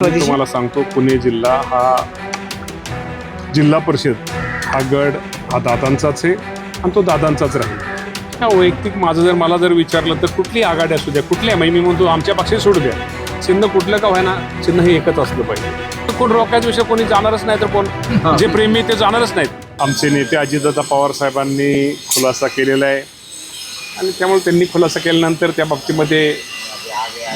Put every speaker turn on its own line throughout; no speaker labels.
मी तुम्हाला सांगतो पुणे जिल्हा हा जिल्हा परिषद हा गड हा दादांचाच आहे आणि तो दादांचाच राहील. हा वैयक्तिक माझं जर मला जर विचारलं तर कुठली आघाडी असू द्या कुठली आहे मी म्हणतो आमच्या पक्षात सोडू द्या. चिन्ह कुठलं का व्हायना चिन्ह हे एकच असलं पाहिजे. तर कोण रोखायच्या विषय कोणी जाणारच नाही तर कोण? जे प्रेमी ते जाणारच नाहीत. आमचे नेते अजितदादा पवार साहेबांनी खुलासा केलेला आहे. आणि त्यामुळे त्यांनी खुलासा केल्यानंतर त्या बाबतीमध्ये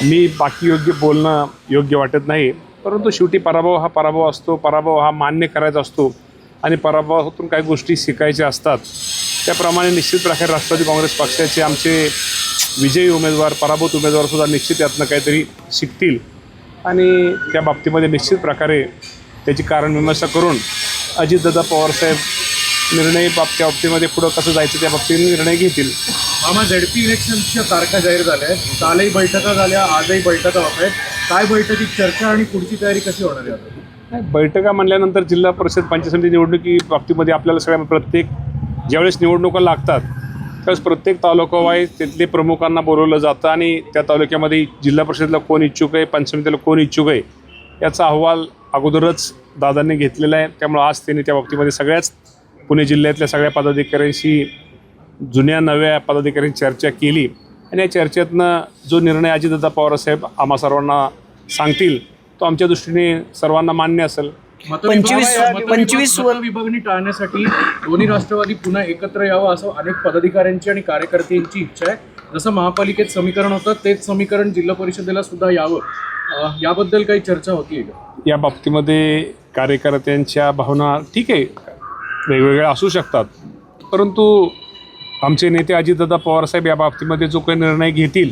मी बाकी योग्य बोलणं योग्य वाटत नाही परंतु शेवटी पराभव हा पराभव असतो पराभव हा मान्य करायचा असतो आणि पराभवातून काही गोष्टी शिकायच्या असतात. त्याप्रमाणे निश्चित प्रकारे राष्ट्रवादी काँग्रेस पक्षाचे आमचे विजयी उमेदवार पराभूत उमेदवारसुद्धा निश्चित यातनं काहीतरी शिकतील. आणि त्या बाबतीमध्ये निश्चित प्रकारे त्याची कारणमीमांसा करून अजितदादा पवारसाहेब निर्णय बाबत्या बाबतीमध्ये पुढं कसं जायचं त्या बाबतीत निर्णय घेतील.
मामा झेडपी इलेक्शनच्या तारखा जाहीर झाल्या आहेत. कालही बैठका झाल्या आजही बैठका होत आहेत. काय बैठकीत चर्चा आणि पुढची तयारी कशी होणार आहे? आता?
नाही, बैठका म्हणल्यानंतर जिल्हा परिषद पंचायत समिती निवडणुकी बाबतीमध्ये आपल्याला सगळ्या प्रत्येक ज्यावेळेस निवडणुका लागतात त्यावेळेस प्रत्येक तालुका वाईज तिथले प्रमुखांना बोलवलं जातं आणि त्या तालुक्यामध्ये जिल्हा परिषदला कोण इच्छुक आहे पंचायत समितीला कोण इच्छुक आहे याचा अहवाल अगोदरच दादांनी घेतलेला आहे. त्यामुळे आज त्यांनी त्या बाबतीमध्ये सगळ्याच पुणे जिल्ह्यातल्या सगळ्या पदाधिकाऱ्यांशी जुन्या नव्या पदाधिकाऱ्यांची चर्चा केली. आणि या चर्चेतनं जो निर्णय अजितदादा पवारसाहेब आम्हा सर्वांना सांगतील तो आमच्या दृष्टीने सर्वांना मान्य असेल.
पंचवीस- पंचवीस वर-
मतविभागणी टाळण्यासाठी दोन्ही राष्ट्रवादी पुन्हा एकत्र यावं असं अनेक पदाधिकाऱ्यांची आणि कार्यकर्त्यांची इच्छा आहे. जसं महापालिकेत समीकरण होतं तेच समीकरण जिल्हा परिषदेला सुद्धा यावं. याबद्दल काही चर्चा होतीये का?
या बाबतीमध्ये कार्यकर्त्यांच्या भावना ठीक आहे. वेगवेगळ्या असू शकतात. परंतु आमचे नेते अजितदादा पवारसाहेब या बाबतीमध्ये जो काही निर्णय घेतील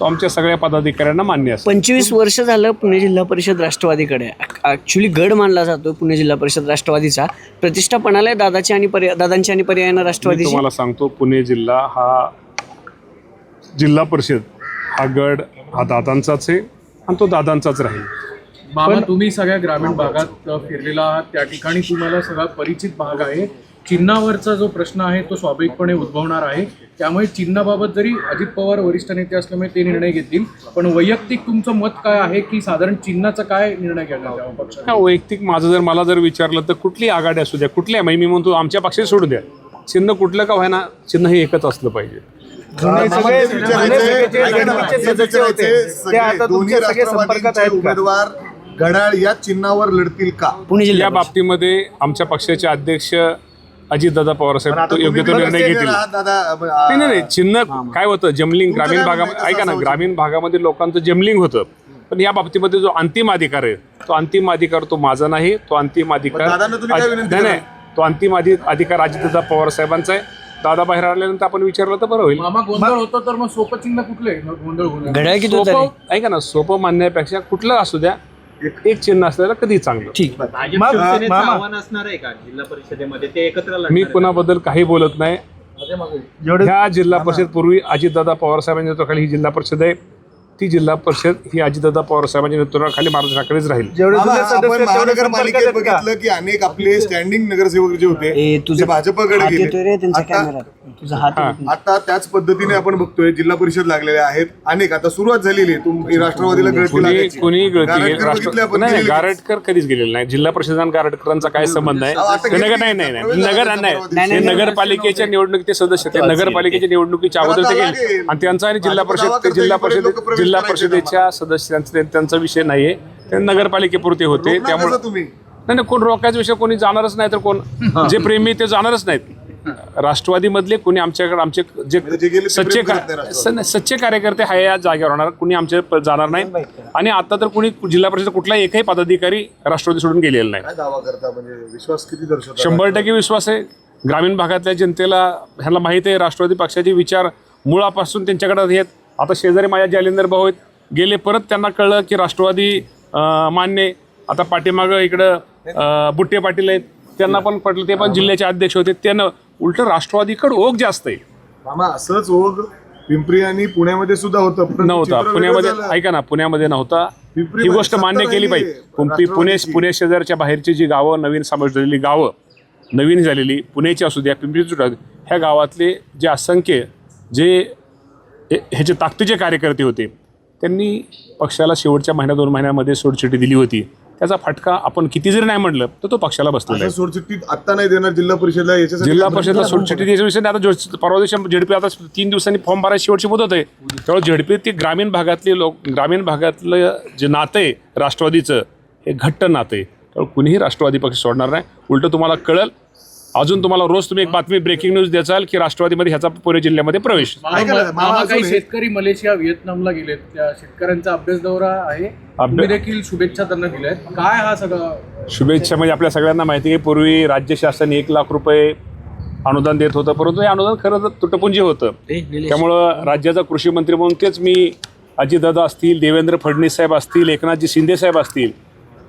तो आमच्या सगळ्या पदाधिकाऱ्यांना मान्य असेल
पंचवीस वर्ष झालं पुणे जिल्हा परिषद राष्ट्रवादीकडे. ॲक्च्युली गड मानला जातो पुणे जिल्हा परिषद राष्ट्रवादीचा. प्रतिष्ठा पणाला दादाची आणि पर्याय दादांची आणि पर्यायानं
मी
राष्ट्रवादीची
तुम्हाला सांगतो पुणे जिल्हा हा जिल्हा परिषद हा गड हा दादांचाच आहे आणि तो दादांचाच राहील.
मामा तुम्ही सगळ्या ग्रामीण भागात फिरलेला आहात. त्या ठिकाणी तुम्हाला सगळा परिचित भाग आहे. चिन्हावरचा जो प्रश्न आहे तो स्वाभाविकपणे उद्भवणार आहे. त्यामुळे चिन्हाबाबत जरी अजित पवार वरिष्ठ नेते असल्यामुळे ते निर्णय घेतील. पण वैयक्तिक तुमचं मत काय आहे की साधारण चिन्हाचा काय निर्णय
हा वैयक्तिक माझं जर मला जर विचारलं तर कुठली आघाडी असू द्या कुठल्या मी म्हणतो आमच्या पक्षात सोडू द्या. चिन्ह कुठलं का व्हायना चिन्ह हे एकच असलं पाहिजे.
उमेदवार घड्याळ या चिन्हावर लढतील का?
पुणे
या
जिल्हा
बाबतीमध्ये आमच्या पक्षाचे अध्यक्ष अजितदादा पवारसाहेब तो योग्य तो निर्णय घेतील. नाही नाही नाही चिन्ह काय होतं जमलिंग ग्रामीण
काय
भागामध्ये
आहे?
ऐका ना ग्रामीण भागामध्ये लोकांचं जमलिंग होतं. पण या बाबतीमध्ये जो अंतिम अधिकार आहे तो अंतिम अधिकार तो माझा नाही तो अंतिम अधिकार
मग दादांना तुम्ही काय विनंती
नाही नाही तो अंतिम अधि अधिकार अजितदादा पवार साहेबांचा आहे. दादा बाहेर आल्यानंतर आपण विचारलं तर बरं होईल.
मामा गोंधळ होतो तर मग सोपं चिन्ह कुठले गोंधळ होणार.
घड्याळ किती होत? झाले?
सोपं ऐका ना सोपं मानण्यापेक्षा कुठलं असू द्या एक चिन्ह असलेलं कधी चांगलं.
ठीक
भाजप शिवसेनेचं आव्हान असणार आहे का जिल्हा परिषदेमध्ये? ते एकत्र लढणार
मी
आहेत.
कुणाबद्दल काही बोलत नाही. ह्या जिल्हा परिषद पूर्वी अजितदादा पवार साहेबांच्या नेतृत्वाखाली ही जिल्हा परिषद आहे. ती जिल्हा परिषद ही अजितदादा पवार साहेबांच्या नेतृत्वाखाली महाराष्ट्राकडेच राहील.
आपण महानगरपालिकेत बघितलं की? अनेक आपले स्टँडिंग नगरसेवक जे होते ते
तुझं
भाजपकडे
हात येतोय रे
गेले
त्यांचा
आता
तुझा हात
त्याच पद्धतीने आपण बघतोय जिल्हा परिषद लागलेल्या आहेत. अनेक आता सुरुवात झालेली आहे. तुम- राष्ट्रवादीला गळती
कुणी
लागायची.
कुणी गळती
गारटकर बघितले आपण
नाही नाही,
दिल्लीला.
गारटकर कधीच गेलेले नाही. जिल्हा परिषद आणि गारटकरांचा काय संबंध आहे?
अहो, आता
ते नगर
गेली
नाही नाही. नगर नाही नगरपालिकेच्या निवडणुकीचे सदस्य ते नगरपालिकेच्या निवडणुकीच्या अगोदर ते गेले.
लागेल.
आणि त्यांचा आणि जिल्हा
भाजप
परिषद
दावा
ते
करते
जिल्हा परिषद जिल्हा परिषदेच्या सदस्यांचा त्यांचा विषय नाहीये. ते नगरपालिकेपुरते होते. त्यामुळे
तुम्ही?
नाही नाही कोण रोखायचा विषय कोणी जाणारच नाही तर कोण? जे प्रेमी ते जाणारच नाहीत. राष्ट्रवादीमधले कोणी आमच्याकडे आमचे
म्हणजे जे
जे
गेले ते
सच्चे सच्चे कार्यकर्ते हा या जागेवर होणार. कुणी आमचे प- जाणार नाही आणि आता तर कुणी जिल्हा परिषद कुठलाही एकही पदाधिकारी राष्ट्रवादी सोडून गेलेला नाही.
काय दावा करता? म्हणजे विश्वास किती दर्शवता
शंभर टक्के विश्वास आहे. ग्रामीण भागातल्या जनतेला ह्याला माहीत आहे राष्ट्रवादी पक्षाचे विचार मुळापासून त्यांच्याकडे आहेत. आता शेजारी माझ्या जालिंदर भाऊ आहेत गेले परत त्यांना कळलं की राष्ट्रवादी मान्य. आता पाठीमागं इकडं बुट्टे पाटील आहेत त्यांना पण पटलं ते पण जिल्ह्याचे अध्यक्ष होते त्यांना उलट राष्ट्रवादीकडे ओघ जास्त आहे
मामा असंच ओघ पिंपरी आणि पुण्यामध्ये सुद्धा होतं पण
नव्हता
चित्र वेगळं
पुण्यामध्ये
झालं.
ऐका ना पुण्यामध्ये नव्हता
पिंपरी
ही गोष्ट
सत्ता
मान्य केली पाहिजे. पुणे पुणे
राष्ट्रवादीची.
पुणे शेजारच्या बाहेरची जी गावं नवीन समाजलेली गावं नवीन झालेली पुण्याची असू द्या पिंपरी चिंचवड ह्या गावातले जे असंख्य जे ह्याचे ताकदीचे कार्यकर्ते होते त्यांनी पक्षाला शेवटच्या महिन्या दोन महिन्यामध्ये सोडचिठी दिली होती. त्याचा फटका आपण किती जरी नाही म्हटलं तर तो पक्षाला आहे.
सोडचिठ्ठी आता नाही देणार जिल्हा परिषदला
जिल्हा परिषदला सोडचिठी द्यायच्या आता परवा दिवशी झेडपी आता तीन दिवसांनी फॉर्म भरायची शेवटची मुदत आहे. त्यामुळे झेडपी ती ग्रामीण भागातली लोक ग्रामीण भागातलं जे नातं आहे राष्ट्रवादीचं हे घट्ट नातं आहे. त्यामुळे कुणीही राष्ट्रवादी पक्ष सोडणार नाही. उलटं तुम्हाला कळल अजून तुम्हाला रोज तुम्ही एक बातमी ब्रेकिंग न्यूज द्याचाल की राष्ट्रवादीमध्ये ह्याचा पुणे जिल्ह्यामध्ये प्रवेश.
ऐका
मामा
मामा
मामा
अजून
काही शेतकरी मलेशिया व्हिएतनामला गेलेत. त्या शेतकऱ्यांचा अभ्यास दौरा आहे. तुम्ही देखील शुभेच्छा त्यांना दिल्या आहेत काय हा सगळा
शुभेच्छा म्हणजे आपल्या सगळ्यांना माहिती आहे पूर्वी राज्य शासन एक लाख रुपये अनुदान देत होतं परंतु हे अनुदान खरं तर तुटपुंजी होतं. त्यामुळं राज्याचा कृषी मंत्री म्हणून तेच मी अजितदादा असतील देवेंद्र फडणवीस साहेब असतील एकनाथजी शिंदे साहेब असतील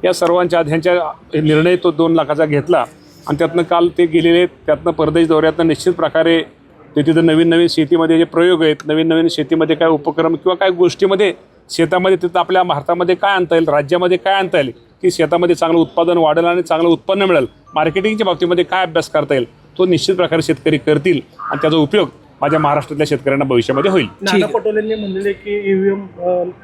या सर्वांच्या ह्यांच्या निर्णय तो दोन लाखाचा घेतला. आणि त्यातनं काल ते गेलेले त्यातनं परदेश दौऱ्यातनं निश्चित प्रकारे ते तिथं नवीन नवीन शेतीमध्ये जे प्रयोग आहेत नवीन नवीन शेतीमध्ये काय उपक्रम किंवा काय गोष्टीमध्ये शेतामध्ये तिथं आपल्या भारतामध्ये काय आणता येईल राज्यामध्ये काय आणता येईल की शेतामध्ये चांगलं उत्पादन वाढेल आणि चांगलं उत्पन्न मिळेल मार्केटिंगच्या बाबतीमध्ये काय अभ्यास करता येईल तो निश्चित प्रकारे शेतकरी करतील आणि त्याचा उपयोग माझ्या महाराष्ट्रातल्या शेतकऱ्यांना भविष्यामध्ये होईल.
नाना पटोलेंनी म्हणलेले की ईव्हीएम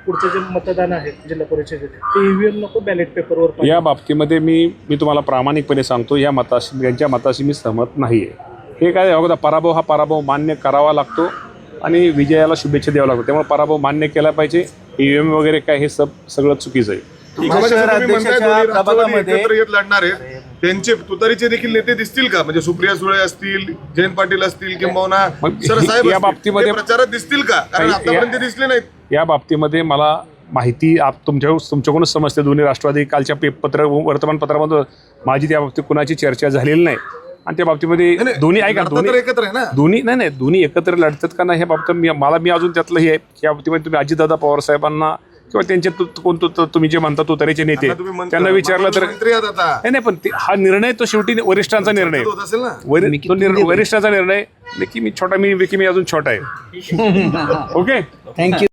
पुढचं जे मतदान आहे जिल्हा परिषदेचे ते ईव्हीएम नको बॅलेट पेपरवर.
या बाबतीमध्ये मी मी तुम्हाला प्रामाणिकपणे सांगतो या मताशी यांच्या मताशी मी सहमत नाही आहे हे काय अगोदर पराभव हा पराभव मान्य करावा लागतो आणि विजयाला शुभेच्छा द्यावा लागतो. त्यामुळे पराभव मान्य केला पाहिजे. ई एम वगैरे काय हे सब सगळं चुकीचं आहे.
प्रभागामध्ये
त्यांचे तुतारीचे देखील नेते दिसतील का? म्हणजे सुप्रिया सुळे असतील जयंत पाटील असतील किंबहुना
मग
सर
ही-
साहेब
या. बाबतीमध्ये-
प्रचारात दिसतील का? कारण
नाही,
आतापर्यंत
या-
ते दिसले नाहीत.
या बाबतीमध्ये मला माहिती आप तुमच्या तुमच्याकडूनच समजते. दोन्ही राष्ट्रवादी कालच्या पे पत्र वर्तमानपत्रामध्ये माझी त्या बाबतीत कुणाची चर्चा झालेली नाही. आणि त्या बाबतीमध्ये
नाही, नाही,
दोन्ही ऐका दोन्ही
तर एकत्र आहे ना?
दोन्ही नाही नाही दोन्ही एकत्र लढतात का नाही ह्या बाबतीत मी मला मी अजून त्यातलं हे या बाबतीमध्ये तुम्ही अजितदादा पवार साहेबांना किंवा त्यांचे तु- कोण तु- तुम्ही जे म्हणता तुतारीचे नेते
आता तुम्ही मंत्री-
त्यांना विचारलं तर नाही नाही पण ते- हा निर्णय तो शेवटी वरिष्ठांचा निर्णय. आहे.
होत असेल ना?
वरि- तो निर्णय वरिष्ठाचा निर्णय. की मी छोटा मी की मी अजून छोटा आहे. Okay
thank you